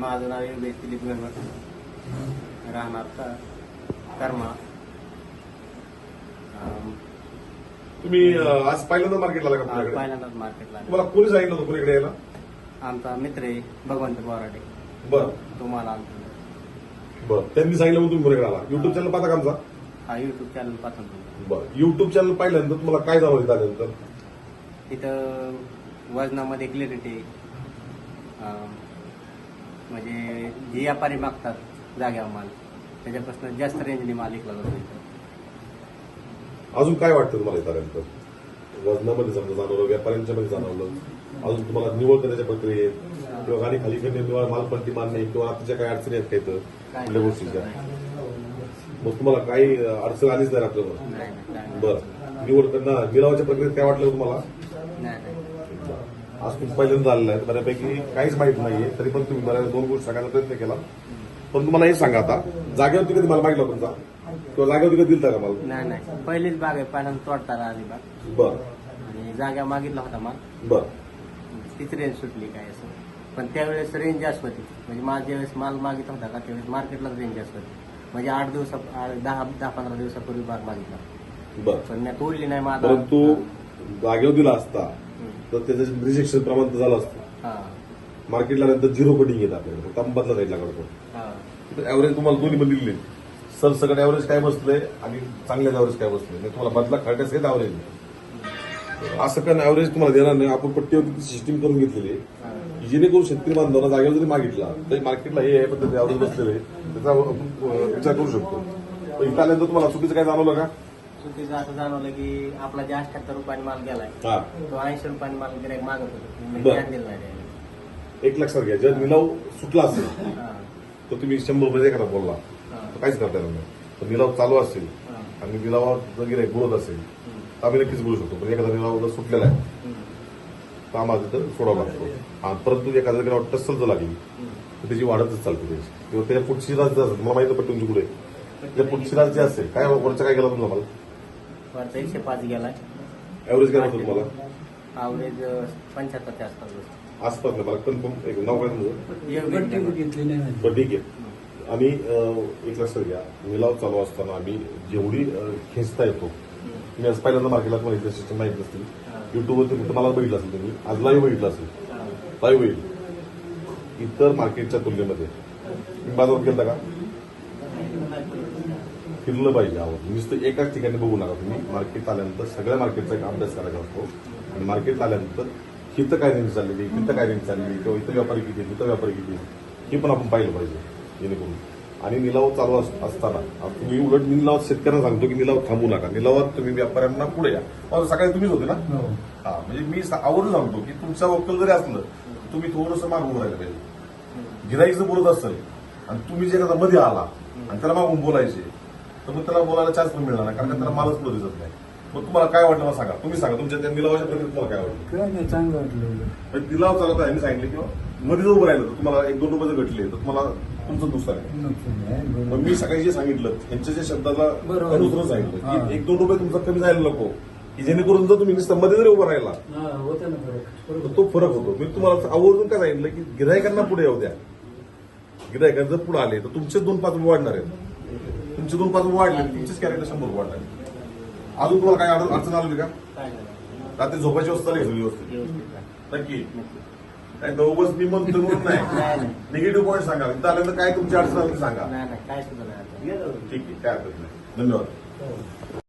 माझं नाव योगेश दिलीप गणवत. राहणार का कर्मा. तुम्ही आज पहिल्यांदा मार्केटला आला का आज पुण्याकडे? पहिल्यांदाच मार्केटला आलो. तुम्हाला कोणी सांगितलं होतं पुण्याकडे यायला? आमचा मित्र आहे भगवंत बोराडे. बरं. तुम्हाला आमचा बरं. त्यांनी सांगितलं म्हणून तुम्ही पुण्याकडे आला. युट्यूब चॅनल पाहता का आमचा? हा युट्यूब चॅनल पाहतो तुम्ही बरं. युट्यूब चॅनल पाहिल्यानंतर तुम्हाला काय जाणवलं त्यानंतर तिथं वजनामध्ये क्लिअरिटी म्हणजे जे व्यापारी मागतात जाग्यावर माल. त्याच्यापासून जास्त रेंजने माल विकला जातो इथं. अजून काय वाटतं तुम्हाला इथपर्यंत? वजनामध्ये समजा जाणवलं व्यापाऱ्यांच्या मध्ये जाणवलं. अजून तुम्हाला निवड करण्याच्या प्रक्रियेत किंवा गाडी खाली करणे किंवा मालपट्टी मारणे किंवा आताच्या काही अडचणी आहेत काही तर कुठल्या गोष्टीच्या? मग तुम्हाला काही अडचण आलीच नाही आपल्याला नाही नाही काय नाही. बरं. निवड करणं निलावाच्या प्रक्रियेत काय वाटलं तुम्हाला? नाही नाही. आज तुम्ही पहिल्यांदा आलेला आहे. बऱ्यापैकी काहीच माहीत नाहीये. तरी पण तुम्ही मला दोन गोष्टी सांगायचा प्रयत्न केला. पण तुम्हाला हे सांगा आता. जागेवरती कधी मला मागितला तुमचा? किंवा जागेवरती कधी दिलता का मला? नाही नाही. पहिलीच बाग आहे. पहिल्यांदा तोडताना आली बाग. बर. आणि जागा मागितला होता माल. बर. तीच रेंज सुटली काय असं. पण त्यावेळेस रेंज जास्त होती म्हणजे माझ्या ज्यावेळेस माल मागित होता का त्यावेळेस मार्केटलाच रेंज जास्त होती म्हणजे आठ दिवसा आठ- दहा दहा पंधरा दिवसापूर्वी बाग मागितला. बर. पण मी तोडली नाही माझा परंतु जागेवर दिला असता. तर त्याचं रिजेक्शन प्रमाण तर झालं असतं. हा. मार्केटला नंतर झिरो कटिंग येत आपल्याकडे. फक्त बदला जायला लागतो हा. ऍव्हरेज तुम्हाला दोन्ही पण दिलेले सरसकट ऍव्हरेज काय बसलंय आणि चांगल्या ऍव्हरेज काय बसलंय? म्हणजे तुम्हाला बदला खरड्यास येत ऍव्हरेज असं पण ऍव्हरेज तुम्हाला देणार नाही. आपण पट्टीवरती सिस्टीम करून घेतलेली आहे. जेणेकरून शेतकरी बांधवांना जागेवर जरी मागितला तरी मार्केटला हे आहे पद्धती ऍव्हरेज बसलेले. त्याचा आपण विचार करू शकतो. पण इथं आल्यानंतर तुम्हाला चुकीचं काय जाणवलं का? चुकीचं असं जाणवलं की आपला जे अठ्याहत्तर रुपयाने माल गेलाय हा तो ऐंशी रुपयाने माल गिरायक मागत होतो मी बरं. ध्यान दिलं नाही त्याला. एक लक्षात घ्या जर निलाव सुटला असेल हा. तर तुम्ही शंभर रुपये एखादा बोलला हा. तर काहीच करता येणार नाही तर निलाव चालू असेल हा. आणि निलावात जर गिरायक बोलत असेल हम्म. तर आम्ही नक्कीच बोलू शकतो पण एखादा निलाव जर सुटलेला आहे हम्म. तर आम्हाला तिथं सोडावा लागतो हा परंतु एखाद्या गिराव टस्सल जर लागली हम्म. तर त्याची वाढतच चालते त्याची किंवा त्याच्या पुढची राज जर असेल मला माहिती पट्टी तुमची पुढे त्या पुढची जी असेल काय वरच्या काय गेला तुम्हाला मला वरचा एकशे पाच गेलाय ऍव्हरेज काय होतं तुम्हाला? अवरेज पंच्याहत्तरच्या आसपास बसतो. आसपास नाही मला कन्फर्म एक नाव काय तुमचं योगेश नाही बरं ठीक आहे. आम्ही अं, एक लक्षात घ्या. निलाव चालू असताना आम्ही जेवढी अं, खेचता येतो. तुम्ही आज पहिल्यांदा मार्केटला तुम्हाला इथलं सिस्टम माहीत नसतील. हा. युट्यूबवरती फक्त मला बघितलं असेल तुम्ही. आज लाईव्ह बघितलं असेल. हा. लाईव्ह होईल इतर मार्केटच्या तुलनेमध्ये. तुम्ही बाजारात गेलता का? फिरलं पाहिजे आवड नुसतं एकाच ठिकाणी बघू नका तुम्ही. मार्केट आल्यानंतर सगळ्या मार्केटचा एक अभ्यास करायचा असतो. आणि मार्केट आल्यानंतर इथं काय रेंज चाललेली इथं काय रेंज चाललेली किंवा इथं व्यापारी किती आहेत, इथं व्यापारी किती आहेत, हे पण आपण पाहिलं पाहिजे जेणेकरून. आणि निलाव चालू अस- असताना तुम्ही उलट मी निलावात शेतकऱ्यांना सांगतो की निलाव थांबू नका. निलावात तुम्ही व्यापाऱ्यांना पुढे या. सकाळी तुम्हीच होते ना? हो. हा म्हणजे मी आवर्जून सांगतो की तुमचा वक्कल जरी असलं तुम्ही थोडंसं मागून राहिलं पाहिजे. गिराईक जर बोलत असेल आणि तुम्ही जे एखादा मध्ये आला आणि त्याला मागून बोलायचे. तर मग त्याला बोलायला चान्स पण मिळणार नाही कारण का त्याला मालच पुढे दिसत नाही मग तुम्हाला काय वाटलं मला सांगा तुम्ही सांगा तुमच्या त्या निलावाच्या प्रक्रियेत तुम्हाला काय वाटलं काय नाही चांगलं वाटलं म्हणजे निलाव चालवता यांनी सांगितले किंवा मध्ये उभं राहिलं तर तुम्हाला एक दोन रुपये जर घटले तर तुम्हाला तुमचं नुकसान आहे आहे. मी सकाळी जे सांगितलं यांच्या जे शब्दाला. अनुसरून सांगितलं. की एक दोन रुपये तुमचा कमी जायला नको की जेणेकरून जर तुम्ही मध्ये जरी उभं राहिला. तर. तो फरक होतो मी तुम्हाला आवर्जून काय सांगितलं की गिरायकांना पुढे येऊ द्या गिरायकांना जर पुढे आले तर तुमचे दोन पाच रुपये वाढणार आहेत तुमचे दोन पाच वाढले तुमचेच कॅरेक्टर शंभर आहेत. अजून तुम्हाला काय अड- अडचण आली का. रात्री झोपायची व्यवस्था नाही सगळी व्यवस्थित. नक्की. काय दोघच मी म्हणतो म्हणून नाही. निगेटिव्ह पॉईंट सांगा इथं आल्यानंतर काय तुमची अडचण आली सांगा. ठीक आहे काय हरकत नाही धन्यवाद हो.